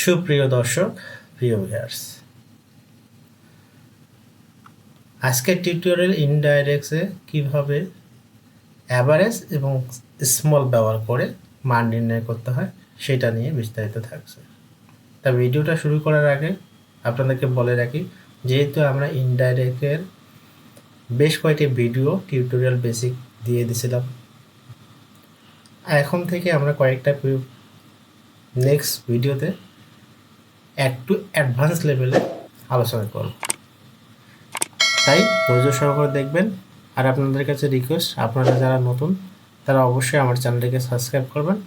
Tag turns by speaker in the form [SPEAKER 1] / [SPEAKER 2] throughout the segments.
[SPEAKER 1] সুপ্রিয় দর্শক, প্রিয় ভিউয়ার্স আজকের টিউটোরিয়াল ইনডাইরেক্টসে কীভাবে অ্যাভারেজ এবং স্মল ব্যবহার করে মান নির্ণয় করতে হয়, সেটা নিয়ে বিস্তারিত থাকছে। তা ভিডিওটা শুরু করার আগে আপনাদেরকে বলে রাখি, যেহেতু আমরা ইনডাইরেক্টের বেশ কয়েকটি ভিডিও টিউটোরিয়াল বেসিক দিয়ে দিছিলাম এখন থেকে আমরা কয়েকটা নেক্সট ভিডিওতে একটু অ্যাডভান্স লেভেলে আলোচনা করব। তাই ধৈর্য সহকারে দেখবেন। আর আপনাদের কাছে রিকোয়েস্ট আপনারা যারা নতুন, তারা অবশ্যই আমার চ্যানেলটিকে সাবস্ক্রাইব করবেন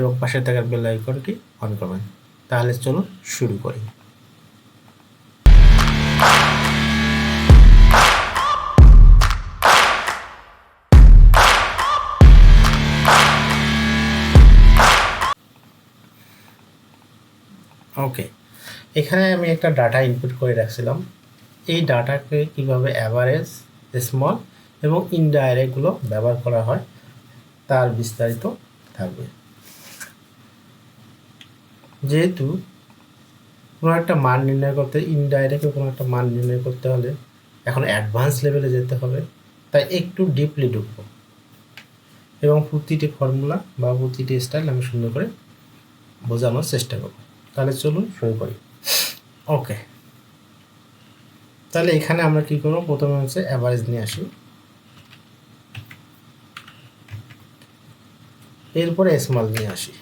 [SPEAKER 1] এবং পাশে থাকার বেল আইকনটি অন করবেন। তাহলে চলুন শুরু করি। ওকে এখানে আমি একটা ডাটা ইনপুট করে রাখছিলাম। এই ডাটাকে কীভাবে অ্যাভারেজ স্মল এবং ইনডাইরেক্টগুলো ব্যবহার করা হয়, তার বিস্তারিত থাকবে। যেহেতু কোনো একটা মান নির্ণয় করতে ইনডাইরেক্ট কোনো একটা মান নির্ণয় করতে হলে এখন অ্যাডভান্স লেভেলে যেতে হবে, তাই একটু ডিপলি ঢুকবো। এবং প্রতিটি ফর্মুলা বা প্রতিটি স্টাইল আমি সুন্দর করে বোঝানোর চেষ্টা করব। তাহলে চলুন শুরু করি। ওকে তাহলে এখানে আমরা কি করব? প্রথমে হচ্ছে অ্যাভারেজ নিয়ে আসি। এরপরে স্মল নিয়ে আসি।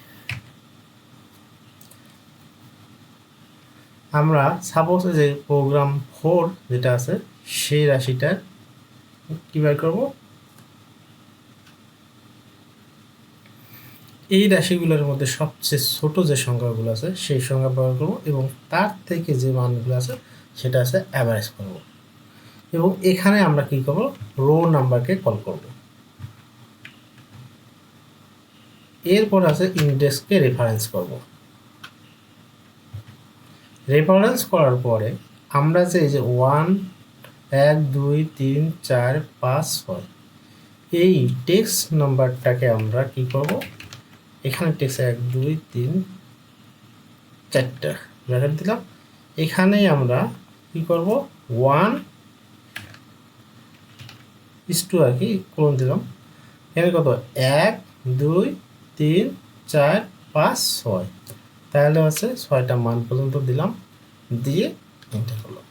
[SPEAKER 1] আমরা সাপোজ যে প্রোগ্রাম ফোর যেটা আছে, সেই রাশিটার কী বের করব? এই রাশিগুলোর মধ্যে সবচেয়ে ছোট যে সংখ্যাগুলো আছে, সেই সংখ্যা ব্যবহার করব এবং তার থেকে যে মানগুলো আছে, সেটা আছে অ্যাভারেজ করব। এবং এখানে আমরা কী করব? রো নাম্বারকে কল করব। এরপর আছে ইন্ডেক্সকে রেফারেন্স করব। রেফারেন্স করার পরে আমরা যে এই যে ওয়ান এক, দুই, তিন, চার, পাঁচ, ছয়, এই টেক্সট নাম্বারটাকে আমরা কি করব? এখানে টেক্সট এক, দুই, তিন, চারটা। ব্র্যাকেট দিলাম। এখানেই আমরা কি করব? ওয়ান ইস টু আর কি কোন দিলাম। এখানে কত? এক, দুই, তিন, চার, পাঁচ, ছয়। তাহলে হচ্ছে ছয়টা মান পর্যন্ত দিলাম। দিয়ে এন্টার করলাম।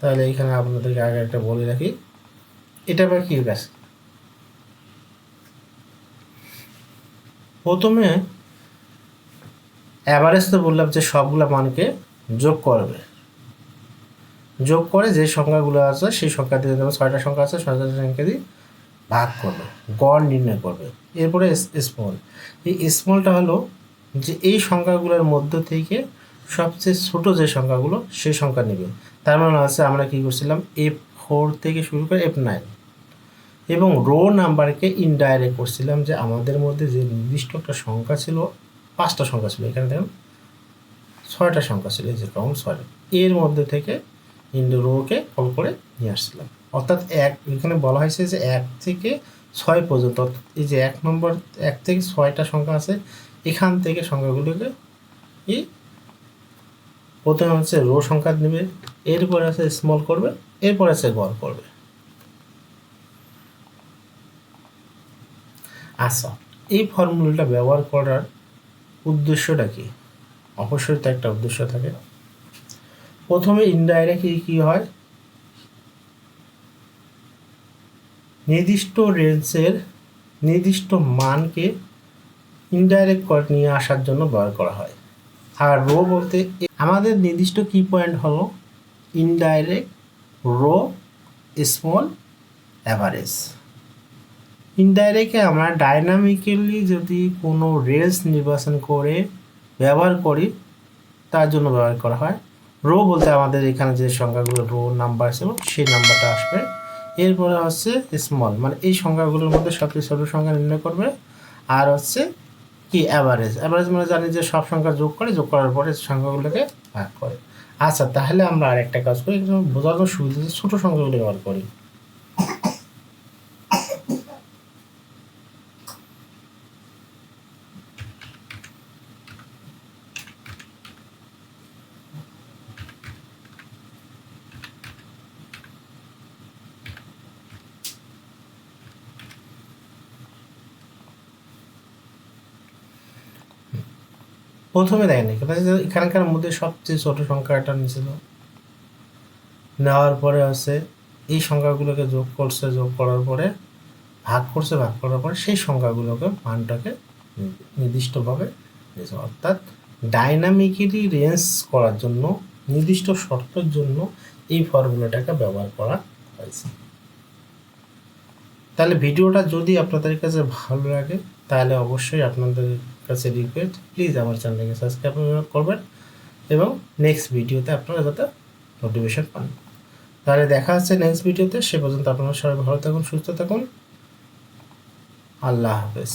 [SPEAKER 1] তাহলে এখানে আপনাদেরকে আগে একটা বলে রাখি। এটা আবার কি কাজ প্রথমে অ্যাভারেজ তো বললাম যে সবগুলো মানকে যোগ করবে। যোগ করে যে সংখ্যাগুলো আছে, সেই সংখ্যা দিয়ে যেমন ছয়টা সংখ্যা আছে, ছয়টা সংখ্যা দিয়ে ভাগ করবে, গড় নির্ণয় করবে। এরপরে স্মল এই স্মলটা হলো যে এই সংখ্যাগুলোর মধ্য থেকে সবচেয়ে ছোট যে সংখ্যাগুলো, সেই সংখ্যা নেবে। তার মানে আছে আমরা কী করছিলাম এফ ফোর থেকে শুরু করে এফ নাইন এবং রো নাম্বারকে ইনডাইরেক্ট করছিলাম যে আমাদের মধ্যে যে নির্দিষ্ট একটা সংখ্যা ছিল, পাঁচটা সংখ্যা ছিল, এখানে দেখুন ছয়টা সংখ্যা ছিল যে কাউন্ট ছয়টা এর মধ্যে থেকে ইন্ডো রোকে কল করে নিয়ে আসছিলাম। অর্থাৎ এক, এখানে বলা হয়েছে যে এক থেকে ছয় পর্যন্ত এই যে এক নম্বর এক থেকে ছয়টা সংখ্যা আছে, এখান থেকে সংখ্যাগুলোকে ই প্রথমে হচ্ছে রো সংখ্যা নেবে, এরপরে আছে স্মল করবে, এরপরে আছে গড় করবে। আচ্ছা এই ফর্মুলাটা ব্যবহার করার উদ্দেশ্যটা কি? অবশ্যই তো একটা উদ্দেশ্য থাকে। প্রথমে ইনডাইরেক্টলি কি হয়? নির্দিষ্ট রেঞ্জের নির্দিষ্ট মানকে ইনডাইরেক্ট করে নিয়ে আসার জন্য ব্যবহার করা হয়। আর রো বলতে আমাদের নির্দিষ্ট কি পয়েন্ট হলো ইনডাইরেক্ট রো স্মল অ্যাভারেজ ইনডাইরেক্টে আমরা ডাইনামিক্যালি যদি কোনো রেঞ্জ নির্বাচন করে ব্যবহার করি, তার জন্য ব্যবহার করা হয়। রো বলতে আমাদের এখানে যে সংখ্যাগুলো রো নাম্বার আছে, সেই নাম্বারটা আসবে। এরপরে হচ্ছে স্মল মানে এই সংখ্যাগুলোর মধ্যে সবচেয়ে ছোটো সংখ্যা নির্ণয় করবে। আর হচ্ছে কি অ্যাভারেজ অ্যাভারেজ মানে জানি যে সব সংখ্যা যোগ করে, যোগ করার পরে সংখ্যাগুলোকে ভাগ করে। আচ্ছা তাহলে আমরা আরেকটা কাজ করি একটু বোঝানোর সুবিধা ছোটো সংখ্যাগুলো ব্যবহার করি। প্রথমে দেয়নি এখানকার মধ্যে সবচেয়ে ছোট সংখ্যাটা নিয়েছিল। নেওয়ার পরে হচ্ছে এই সংখ্যাগুলোকে যোগ করছে, যোগ করার পরে, ভাগ করছে, ভাগ করার পরে সেই সংখ্যাগুলোকে মানটাকে নির্দিষ্টভাবে দিয়েছে। অর্থাৎ ডাইনামিক্যালি রেঞ্জ করার জন্য, নির্দিষ্ট শর্তের জন্য এই ফর্মুলাটাকে ব্যবহার করা হয়েছে। তাহলে ভিডিওটা যদি আপনাদের কাছে ভালো লাগে, তাহলে অবশ্যই আপনাদের কাছে রিকোয়েস্ট প্লিজ আমার চ্যানেলকে সাবস্ক্রাইব করবেন এবং নেক্সট ভিডিওতে আপনারা যাতে নোটিফিকেশন পান। তাহলে দেখা হচ্ছে নেক্সট ভিডিওতে সে পর্যন্ত আপনারা সবাই ভালো থাকুন, সুস্থ থাকুন। আল্লাহ হাফেজ।